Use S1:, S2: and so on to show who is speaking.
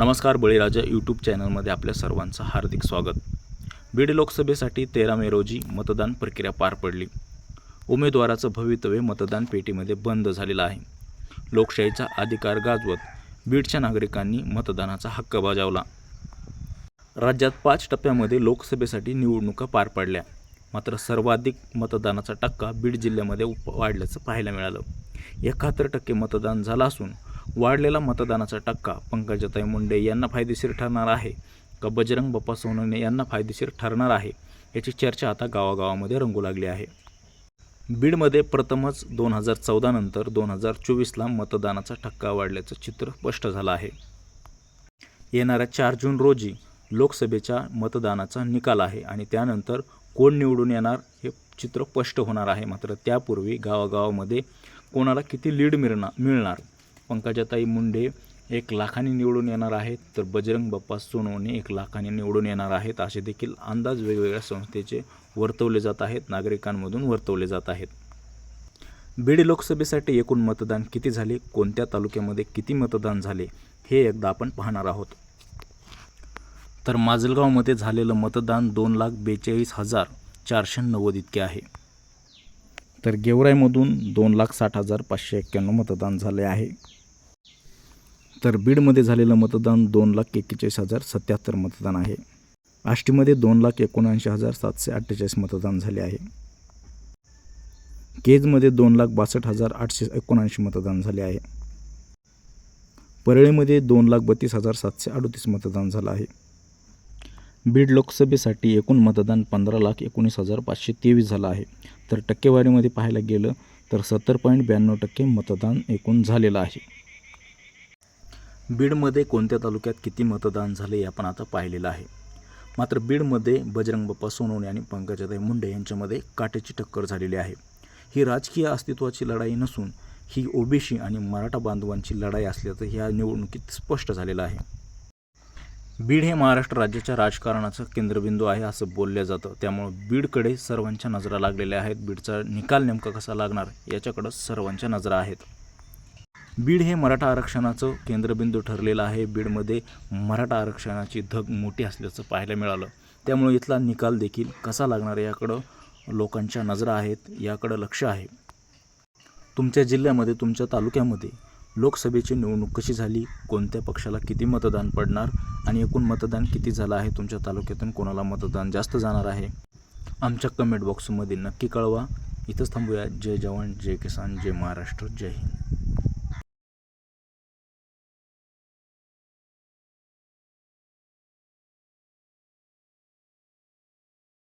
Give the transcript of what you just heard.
S1: नमस्कार बळीराजा यूट्यूब चॅनलमध्ये आपल्या सर्वांचं हार्दिक स्वागत. बीड लोकसभेसाठी तेरा मे रोजी मतदान प्रक्रिया पार पडली. उमेदवाराचं भवितव्य मतदान पेटीमध्ये बंद झालेलं आहे. लोकशाहीचा अधिकार गाजवत बीडच्या नागरिकांनी मतदानाचा हक्क बजावला. राज्यात पाच टप्प्यामध्ये लोकसभेसाठी निवडणुका पार पडल्या. मात्र सर्वाधिक मतदानाचा टक्का बीड जिल्ह्यामध्ये उप वाढल्याचं पाहायला मिळालं. एकाहत्तर टक्के मतदान झालं असून वाढलेला मतदानाचा टक्का पंकजाताई मुंडे यांना फायदेशीर ठरणार आहे. का बजरंग बाप्पा सोनवणे यांना फायदेशीर ठरणार आहे याची चर्चा आता गावागावामध्ये रंगू लागली आहे. बीडमध्ये प्रथमच दोन हजार चौदानंतर दोन हजार चोवीसला मतदानाचा टक्का वाढल्याचं चित्र स्पष्ट झालं आहे. येणाऱ्या चार जून रोजी लोकसभेच्या मतदानाचा निकाल आहे आणि त्यानंतर कोण निवडून येणार हे चित्र स्पष्ट होणार आहे. मात्र त्यापूर्वी गावागावामध्ये कोणाला किती लीड मिळणार मिळणार? पंकजाताई मुंडे एक लाखाने निवडून येणार आहेत तर बजरंग बाप्पा सोनवणे एक लाखाने निवडून येणार आहेत. असे देखील अंदाज वेगवेगळ्या संस्थेचे वर्तवले जात आहेत नागरिकांमधून वर्तवले जात आहेत. बीड लोकसभेसाठी एकूण मतदान किती झाले? कोणत्या तालुक्यामध्ये किती मतदान झाले? हे एकदा आपण पाहणार आहोत. तर माजलगावमध्ये झालेलं मतदान दोन लाख बेचाळीस हजार चारशे नव्वद इतके आहे. तर गेवराईमधून दोन लाख साठ हजार पाचशे एक्क्याण्णव मतदान झाले आहे. तर बीडमध्ये झालेलं मतदान दोन लाख एक्केचाळीस हजार सत्याहत्तर मतदान आहे. आष्टीमध्ये दोन लाख एकोणऐंशी हजार सातशे अठ्ठेचाळीस मतदान झाले आहे. केजमध्ये दोन लाख बासष्ट हजार आठशे एकोणऐंशी मतदान झाले आहे. परळीमध्ये दोन लाख बत्तीस हजार सातशे अडतीस मतदान झालं आहे. बीड लोकसभेसाठी एकूण मतदान पंधरा लाख एकोणीस हजार पाचशे तेवीस झालं आहे. तर टक्केवारीमध्ये पाहायला गेलं तर सत्तर पॉईंट ब्याण्णव टक्के मतदान एकूण झालेलं आहे. बीडमध्ये कोणत्या तालुक्यात किती मतदान झाले हे आपण आता पाहिलेलं आहे. मात्र बीडमध्ये बजरंग बाप्पा सोनवणे आणि पंकजाताई मुंडे यांच्यामध्ये काट्याची टक्कर झालेली आहे. ही राजकीय अस्तित्वाची लढाई नसून ही ओबीसी आणि मराठा बांधवांची लढाई असल्याचं ह्या निवडणुकीत स्पष्ट झालेलं आहे. बीड हे महाराष्ट्र राज्याच्या राजकारणाचं केंद्रबिंदू आहे असं बोललं जातं. त्यामुळं बीडकडे सर्वांच्या नजरा लागलेल्या आहेत. बीडचा निकाल नेमका कसा लागणार याच्याकडं सर्वांच्या नजरा आहेत. बीड हे मराठा आरक्षणाचं केंद्रबिंदू ठरलेलं आहे. बीडमध्ये मराठा आरक्षणाची धग मोठी असल्याचं पाहायला मिळालं. त्यामुळे इथला निकाल देखील कसा लागणार याकडं लोकांच्या नजरा आहेत याकडं लक्ष आहे. तुमच्या जिल्ह्यामध्ये तुमच्या तालुक्यामध्ये लोकसभेची निवडणूक कशी झाली? कोणत्या पक्षाला किती मतदान पडणार? आणि एकूण मतदान किती झालं आहे? तुमच्या तालुक्यातून कोणाला मतदान जास्त जाणार आहे? आमच्या कमेंट बॉक्समध्ये नक्की कळवा. इथंच थांबूया. जय जवान जय किसान जय महाराष्ट्र जय हिंद.